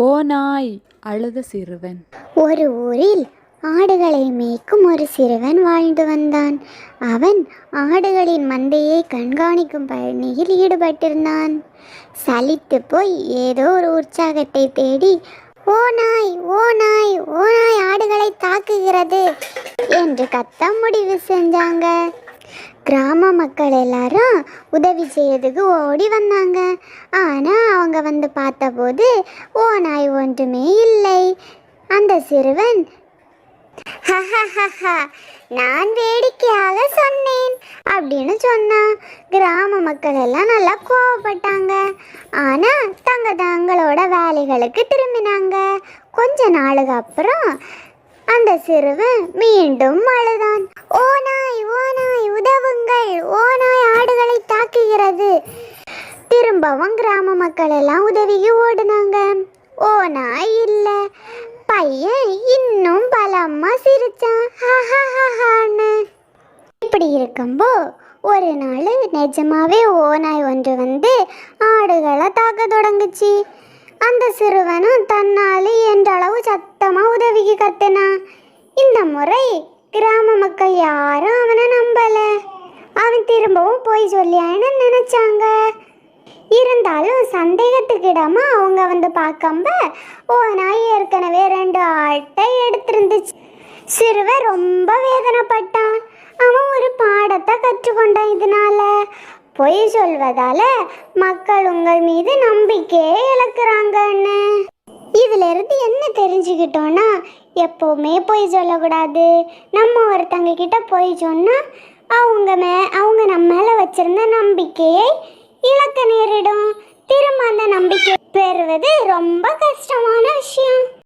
ஓ நாய் அழுத சிறுவன். ஒரு ஊரில் ஆடுகளை மேய்க்கும் ஒரு சிறுவன் வாழ்ந்து வந்தான். அவன் ஆடுகளின் மந்தையை கண்காணிக்கும் பணியில் ஈடுபட்டிருந்தான். சலித்து போய் ஏதோ ஒரு உற்சாகத்தை தேடி ஓ நாய் ஓ நாய் ஓ நாய் ஆடுகளை தாக்குகிறது என்று கத்த முடிவு செஞ்சாங்க. கிராம மக்கள் எல்லாரும் உதவி செய்யறதுக்கு ஓடி வந்தாங்க. ஆனால் அவங்க வந்து பார்த்தபோது ஓ நாய் ஒன்றுமே இல்லை. அந்த சிறுவன் நான் வேடிக்கையாக சொன்னேன் அப்படின்னு சொன்னான். கிராம மக்கள் எல்லாம் நல்லா கோவப்பட்டாங்க. ஆனா தங்க தங்களோட வேலைகளுக்கு திரும்பினாங்க. கொஞ்ச நாளுக்கு அப்புறம் அந்த சிறுவன் மீண்டும் அழுதான். ஓ நாய் ஓ நாய் உதவுங்கள். ஓ நாய் ஆடுகளை தாக்குகிறது. திரும்பவும் கிராம மக்கள் எல்லாம் உதவிக்கு ஓடுனாங்க. ஓ நாய் இல்ல. பையன் இன்னும் பலமா சிரிச்சான். ஹஹஹஹான்னு. இப்படி இருக்கும்போ ஒரு நாள் நிஜமாவே ஓநாய் ஒன்று வந்து ஆடுகளை தாக்க தொடங்குச்சு. அந்த சிறுவனும் தன்னால் என்றளவு அளவு சத்தமா உதவிக்கு கத்துனா? இந்த முறை கிராம மக்கள் யாரும் அவனை நம்பல. அவன் திரும்பவும் போய் சொல்லியான்னு நினைச்சாங்க? இருந்தாலும் சந்தேகத்துக்கு இடமா அவங்க வந்து பார்க்கம்ப ஓ நாய் ஏற்கனவே ரெண்டு ஆட்டை எடுத்திருந்துச்சு. சிறுவன் ரொம்ப வேதனைப்பட்டான். அவன் ஒரு பாடத்தை கற்றுக்கொண்டான் இதனால. பொய் சொல்வதால மக்கள் உங்கள் மீது நம்பிக்கையே இழக்கிறாங்கன்னு. இதுல இருந்து என்ன தெரிஞ்சுக்கிட்டோம்னா எப்போவுமே பொய் சொல்லக்கூடாது. நம்ம ஒருத்தங்க கிட்ட பொய் சொன்னா அவங்க மே அவங்க நம்ம மேல வச்சிருந்த நம்பிக்கையை இழக்க நேரிடும். திரும்ப அந்த நம்பிக்கை பெறுவது ரொம்ப கஷ்டமான விஷயம்.